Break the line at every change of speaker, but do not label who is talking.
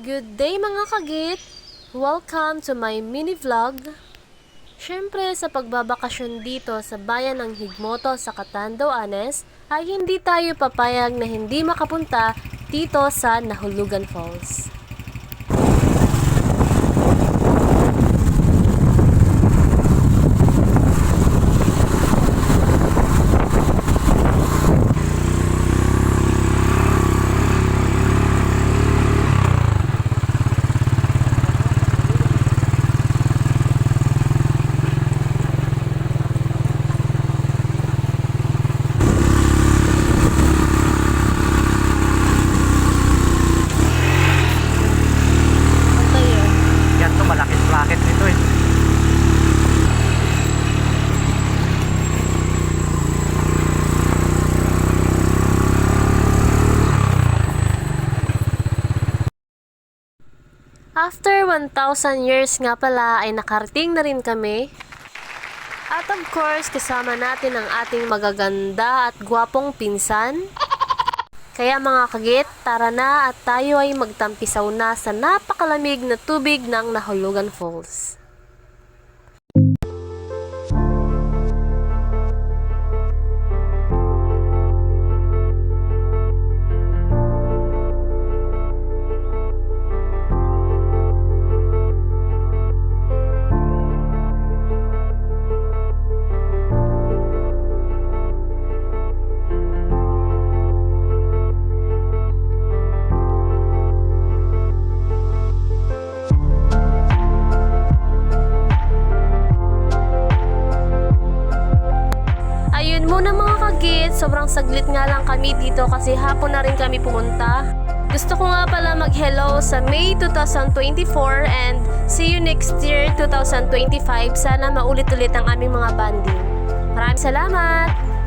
Good day mga kagit! Welcome to my mini vlog. Siyempre sa pagbabakasyon dito sa bayan ng Higmoto sa Catanduanes ay hindi tayo papayag na hindi makapunta dito sa Nahulugan Falls. After 1,000 years nga pala ay nakarating na rin kami. At of course, kasama natin ang ating magaganda at gwapong pinsan. Kaya mga kagit, tara na at tayo ay magtampisaw na sa napakalamig na tubig ng Nahulugan Falls. Muna mga kagit, sobrang saglit nga lang kami dito kasi hapon na rin kami pumunta. Gusto ko nga pala mag-hello sa May 2024 and see you next year 2025. Sana maulit-ulit ang aming mga banding. Maraming salamat!